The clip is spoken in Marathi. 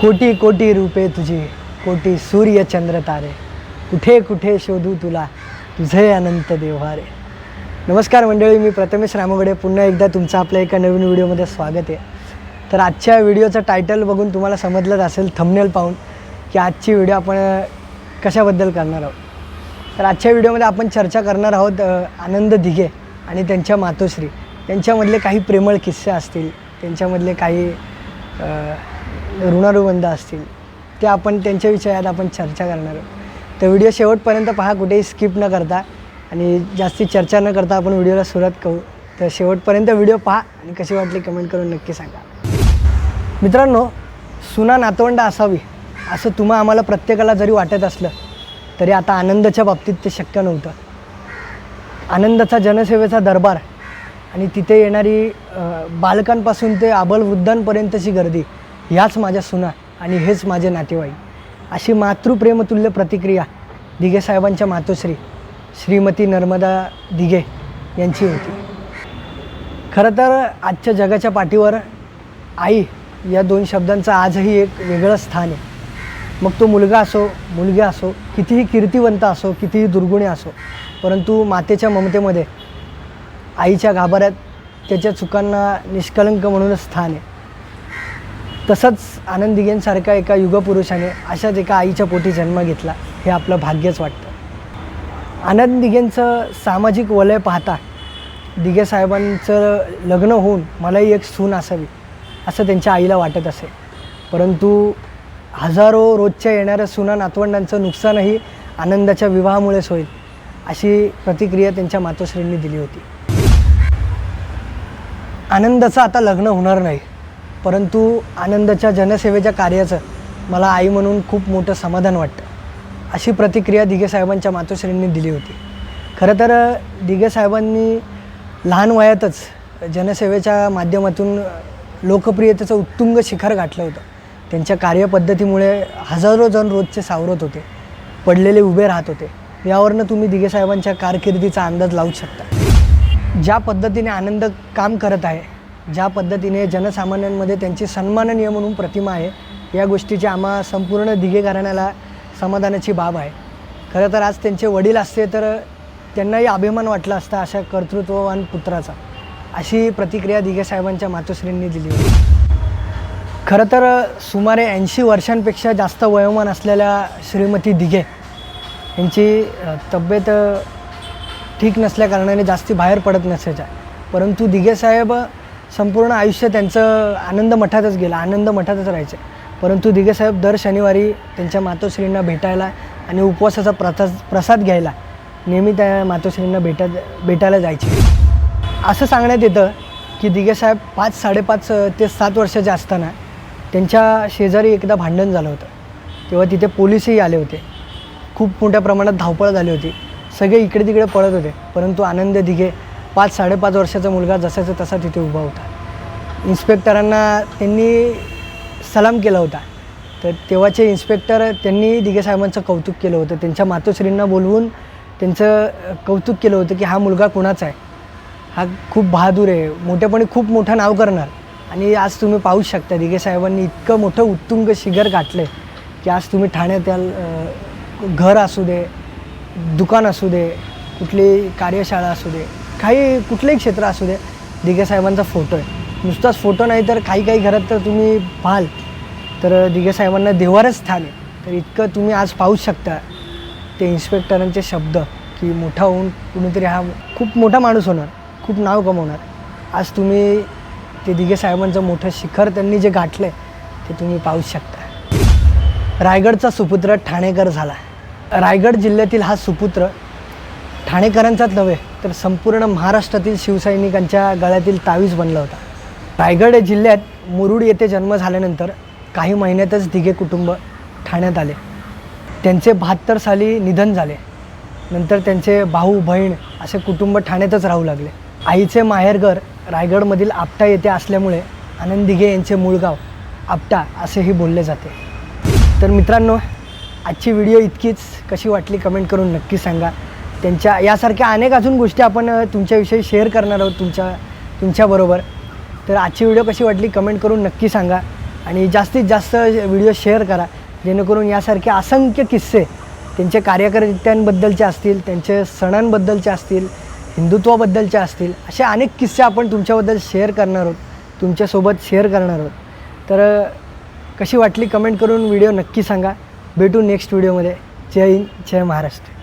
कोटी कोटी रूपे तुझी कोटी सूर्य चंद्र तारे. कुठे कुठे शोधू तुला तुझे अनंत देव्हारे. नमस्कार मंडळी मी प्रथमेश रामगडे. पुन्हा एकदा तुमचं आपल्या एका नवीन व्हिडिओमध्ये स्वागत आहे. तर आजच्या व्हिडिओचं टायटल बघून तुम्हाला समजलंच असेल थंबनेल पाहून की आजची व्हिडिओ आपण कशाबद्दल करणार आहोत. तर आजच्या व्हिडिओमध्ये आपण चर्चा करणार आहोत आनंद दिघे आणि त्यांच्या मातोश्री. यांच्यामधले काही प्रेमळ किस्से असतील त्यांच्यामधले काही ऋणानुबंध असतील ते आपण त्यांच्या विषयात आपण चर्चा करणार आहोत. तर व्हिडिओ शेवटपर्यंत पहा कुठेही स्किप न करता आणि जास्ती चर्चा न करता आपण व्हिडिओला सुरुवात करू. तर शेवटपर्यंत व्हिडिओ पहा आणि कशी वाटली कमेंट करून नक्की सांगा. मित्रांनो सुना नातवंड असावी असं तुम्हा आम्हाला प्रत्येकाला जरी वाटत असलं तरी आता आनंदाच्या बाबतीत ते शक्य नव्हतं. आनंदाचा जनसेवेचा दरबार आणि तिथे येणारी बालकांपासून ते आबलवृद्धांपर्यंतची गर्दी ह्याच माझ्या सुना आणि हेच माझे नातेवाईक. अशी मातृप्रेमतुल्य प्रतिक्रिया दिघे साहेबांच्या मातोश्री श्रीमती नर्मदा दिघे यांची होती. खरं तर आजच्या जगाच्या पाठीवर आई या दोन शब्दांचं आजही एक वेगळं स्थान आहे. मग तो मुलगा असो मुलगी असो कितीही कीर्तिवंत असो कितीही दुर्गुणी असो परंतु मातेच्या ममतेमध्ये आईच्या गाभाऱ्यात त्याच्या चुकांना निष्कलंक म्हणूनच स्थान आहे. तसंच आनंद दिघेंसारख्या एका युगपुरुषाने अशाच एका आईच्या पोटी जन्म घेतला हे आपलं भाग्यच वाटतं. आनंद दिघेंचं सामाजिक वलय पाहता दिघे साहेबांचं लग्न होऊन मलाही एक सून असावी असं त्यांच्या आईला वाटत असे. परंतु हजारो रोजच्या येणाऱ्या सुना नातवंडांचं नुकसानही आनंदाच्या विवाहामुळेच होईल अशी प्रतिक्रिया त्यांच्या मातोश्रींनी दिली होती. आनंदाचं आता लग्न होणार नाही. परंतु आनंदाच्या जनसेवेच्या कार्याचं मला आई म्हणून खूप मोठं समाधान वाटतं. अशी प्रतिक्रिया दिघे साहेबांच्या मातोश्रींनी दिली होती. खरं तर दिघे साहेबांनी लहान वयातच जनसेवेच्या माध्यमातून लोकप्रियतेचं उत्तुंग शिखर गाठलं होतं. त्यांच्या कार्यपद्धतीमुळे हजारो जण रोजचे सावरत होते पडलेले उभे राहत होते. यावरनं तुम्ही दिघे साहेबांच्या कारकिर्दीचा अंदाज लावू शकता. ज्या पद्धतीने आनंद काम करत आहे ज्या पद्धतीने जनसामान्यांमध्ये त्यांची सन्माननीय म्हणून प्रतिमा आहे या गोष्टीची आम्हा संपूर्ण दिघे घराण्याला समाधानाची बाब आहे. खरं तर आज त्यांचे वडील असते तर त्यांनाही अभिमान वाटला असता अशा कर्तृत्ववान पुत्राचा अशी प्रतिक्रिया दिघे साहेबांच्या मातोश्रींनी दिली होती. खरं तर सुमारे ऐंशी वर्षांपेक्षा जास्त वयोमान असलेल्या श्रीमती दिघे यांची तब्येत ठीक नसल्याकारणाने जास्ती बाहेर पडत नसायच्या. परंतु दिघे साहेब संपूर्ण आयुष्य त्यांचं आनंद मठातच गेलं आनंद मठातच राहायचे. परंतु दिगेसाहेब दर शनिवारी त्यांच्या मातोश्रींना भेटायला आणि उपवासाचा प्रसाद प्रसाद घ्यायला नेहमी त्या मातोश्रींना भेटत भेटायला जायचे. असं सांगण्यात येतं की दिगेसाहेब पाच साडेपाच ते सात वर्षाचे असताना त्यांच्या शेजारी एकदा भांडण झालं होतं. तेव्हा तिथे पोलिसही आले होते. खूप मोठ्या प्रमाणात धावपळ झाली होती. सगळे इकडे तिकडे पळत होते. परंतु आनंद दिघे पाच साडेपाच वर्षाचा मुलगा जसाचा तसा तिथे उभा होता. इन्स्पेक्टरांना त्यांनी सलाम केला होता. तर तेव्हाचे इन्स्पेक्टर त्यांनी दिघे साहेबांचं कौतुक केलं होतं. त्यांच्या मातोश्रींना बोलवून त्यांचं कौतुक केलं होतं की हा मुलगा कोणाचा आहे? हा खूप बहादूर आहे. मोठेपणी खूप मोठं नाव करणार. आणि आज तुम्ही पाहू शकता दिघे साहेबांनी इतकं मोठं उत्तुंग शिखर गाठलं आहे की आज तुम्ही ठाण्यात याल घर असू दे दुकान असू दे कुठली कार्यशाळा असू दे काही कुठलंही क्षेत्र असू दे दिघे साहेबांचा फोटो आहे. नुसताच फोटो नाही तर काही काही घरात तर तुम्ही पाहाल. तर दिघे साहेबांना देवारच स्थान आहे. तर इतकं तुम्ही आज पाहू शकता ते इन्स्पेक्टरांचे शब्द की मोठा होऊन कुणीतरी हा खूप मोठा माणूस होणार खूप नाव कमवणार. आज तुम्ही ते दिघे साहेबांचं मोठं शिखर त्यांनी जे गाठलं आहे ते तुम्ही पाहू शकता. रायगडचा सुपुत्र ठाणेकर झाला. रायगड जिल्ह्यातील हा सुपुत्र ठाणेकरांचाच नव्हे तर संपूर्ण महाराष्ट्रातील शिवसैनिकांच्या गळ्यातील तावीज बनला होता. रायगड जिल्ह्यात मुरुड येथे जन्म झाल्यानंतर काही महिन्यातच दिघे कुटुंब ठाण्यात आले. त्यांचे बहात्तर साली निधन झाले. नंतर त्यांचे भाऊ बहीण असे कुटुंब ठाण्यातच राहू लागले. आईचे माहेरघर रायगडमधील आपटा येथे असल्यामुळे आनंद दिघे यांचे मूळ गाव आपटा असेही बोलले जाते. तर मित्रांनो आजची व्हिडिओ इतकीच. कशी वाटली कमेंट करून नक्की सांगा. त्यांच्या यासारख्या अनेक अजून गोष्टी आपण तुमच्याविषयी शेअर करणार आहोत तुमच्या तुमच्याबरोबर तर आजची व्हिडिओ कशी वाटली कमेंट करून नक्की सांगा आणि जास्तीत जास्त व्हिडिओ शेअर करा. जेणेकरून यासारखे असंख्य किस्से त्यांचे कार्यकर्त्यांबद्दलचे असतील त्यांचे सणांबद्दलचे असतील हिंदुत्वाबद्दलचे असतील असे अनेक किस्से आपण तुमच्याबद्दल शेअर करणार आहोत तुमच्यासोबत शेअर करणार आहोत. तर कशी वाटली कमेंट करून व्हिडिओ नक्की सांगा. भेटू नेक्स्ट व्हिडिओमध्ये जय हिंद जय महाराष्ट्र.